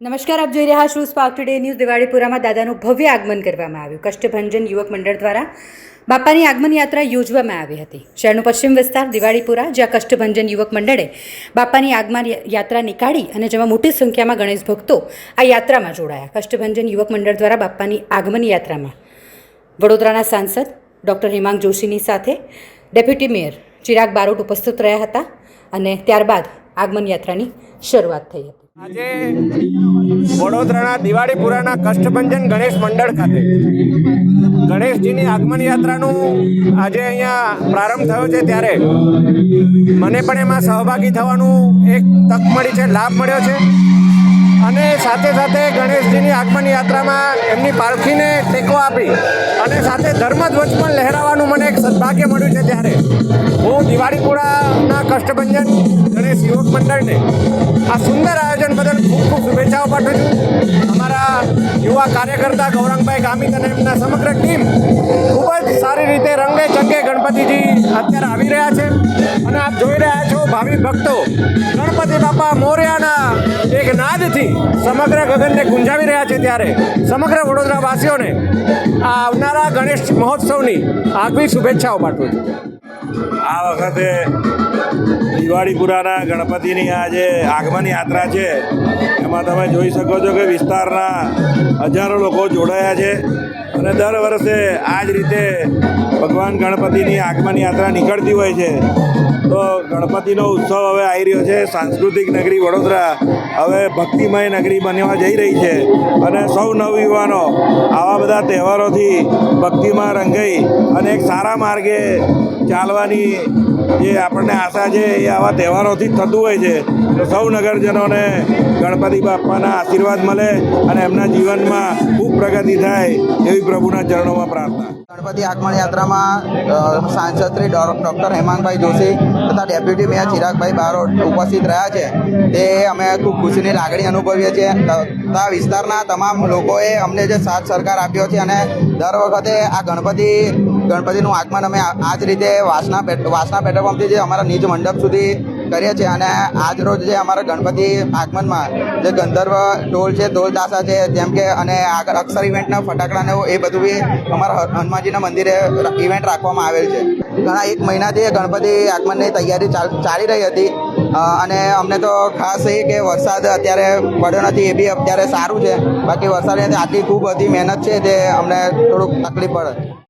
નમસ્કાર, આપ જોઈ રહ્યા છો સ્પાર્ક ટુડે ન્યૂઝ દિવાળીપુરામાં દાદાનું ભવ્ય આગમન કરવામાં આવ્યું. કષ્ટભંજન યુવક મંડળ દ્વારા બાપાની આગમન યાત્રા યોજવામાં આવી હતી. શહેરનો પશ્ચિમ વિસ્તાર દિવાળીપુરા, જ્યાં કષ્ટભંજન યુવક મંડળે બાપાની આગમન યાત્રા નીકાળી અને જેમાં મોટી સંખ્યામાં ગણેશ ભક્તો આ યાત્રામાં જોડાયા. કષ્ટભંજન યુવક મંડળ દ્વારા બાપાની આગમન યાત્રામાં વડોદરાના સાંસદ ડૉક્ટર હેમાંગ જોશીની સાથે ડેપ્યુટી મેયર ચિરાગ બારોટ ઉપસ્થિત રહ્યા હતા અને ત્યારબાદ આગમન યાત્રાની શરૂઆત થઈ હતી. આજે વડોદરાના દિવાળીપુરાના કષ્ટભંજન ગણેશ મંડળ ખાતે ગણેશજીની આગમન યાત્રાનું આજે અહીંયા પ્રારંભ થયો છે ત્યારે મને પણ એમાં સહભાગી થવાનું એક તક મળી છે, લાભ મળ્યો છે. અને સાથે સાથે ગણેશજીની આગમન યાત્રામાં એમની પાલખીને ટેકો આપી અને સાથે ધર્મધ્વજ પણ લહેરાવાનું મને એક સદભાગ્ય મળ્યું છે ત્યારે. હું દિવાળીપુરાના કષ્ટભંજન ગણેશ યુવક મંડળને આ સુંદર આયોજન બદલ ખૂબ ખૂબ શુભેચ્છાઓ પાઠવું છું. અમારા યુવા કાર્યકર્તા ગૌરંગભાઈ ગામિત અને એમના સમગ્ર ટીમ ખૂબ જ સારી રીતે રંગે ચંગે ગણપતિજી અત્યારે આવી રહ્યા છે. અને આપ જોઈ રહ્યા છો ભાવિ ભક્તો, ગણપતિ બાપા મોર્યાના એક નાદથી સમગ્ર ગગનને ગુંજાવી રહ્યા છે ત્યારે સમગ્ર વડોદરાવાસીઓને આ આવનારા ગણેશ મહોત્સવની આગવી શુભેચ્છાઓ પાઠવું છું. આ વખતે દિવાળીપુરાના ગણપતિની આ જે આગમન યાત્રા છે. એમાં તમે જોઈ શકો છો કે વિસ્તારના હજારો લોકો જોડાયા છે અને દર વર્ષે આ જ રીતે ભગવાન ગણપતિની આગમન યાત્રા નીકળતી હોય છે. તો ગણપતિનો ઉત્સવ હવે આવી રહ્યો છે. સાંસ્કૃતિક નગરી વડોદરા હવે ભક્તિમય નગરી બનવા જઈ રહી છે અને સૌ નવયુવાનો આવા બધા તહેવારોથી ભક્તિમાં રંગાઈ અને એક સારા માર્ગે ચાલવાની જે આપણને આશા છે એ આવા તહેવારોથી જ થતું હોય છે. તો સૌ નગરજનોને ગણપતિ બાપાના આશીર્વાદ મળે અને એમના જીવનમાં ખૂબ પ્રગતિ થાય એવી પ્રભુના ચરણોમાં પ્રાર્થના. ગણપતિ આગમન યાત્રામાં સાંસદ શ્રી ડોક્ટર હેમાંગભાઈ જોશી તથા ડેપ્યુટી મેયર ચિરાગભાઈ બારોટ ઉપસ્થિત રહ્યા છે. તે અમે ખૂબ ખુશીની લાગણી અનુભવીએ છીએ. તથા વિસ્તારના તમામ લોકોએ અમને જે સાથ સરકાર આપ્યો છે અને દર વખતે આ ગણપતિ ગણપતિનું આગમન અમે આ જ રીતે વાસના વાસના પેટ્રોલ પંપથી જે અમારા નિજ મંડપ સુધી કરીએ છીએ અને આજ રોજ જે અમારા ગણપતિ આગમનમાં જે ગંધર્વ ઢોલ છે, ઢોલ તાસા છે, જેમ કે અને આગળ અક્ષર ઇવેન્ટના ફટાકડાને એ બધું બી અમારા હનુમાનજીના મંદિરે ઇવેન્ટ રાખવામાં આવેલ છે. ઘણા એક મહિનાથી ગણપતિ આગમનની તૈયારી ચાલ- રહી હતી. અને અમને તો ખાસ એ કે વરસાદ અત્યારે પડ્યો નથી, એ બી અત્યારે સારું છે. બાકી વરસાદની આટલી ખૂબ બધી મહેનત છે તે અમને થોડુંક તકલીફ પડે.